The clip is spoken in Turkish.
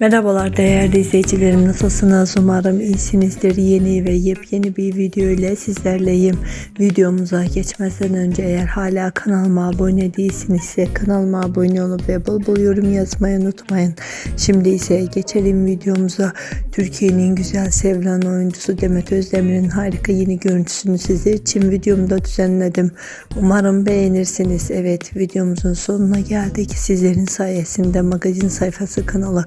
Merhabalar değerli izleyicilerim nasılsınız? Umarım iyisinizdir. Yeni ve yepyeni bir video ile sizlerleyim. Videomuza geçmeden önce eğer hala kanalıma abone değilsinizse kanalıma abone olup ve bol bol yorum yazmayı unutmayın. Şimdi ise geçelim videomuza. Türkiye'nin güzel sevilen oyuncusu Demet Özdemir'in harika yeni görüntüsünü sizler için videomda düzenledim. Umarım beğenirsiniz. Evet videomuzun sonuna geldik. Sizlerin sayesinde magazin sayfası kanalı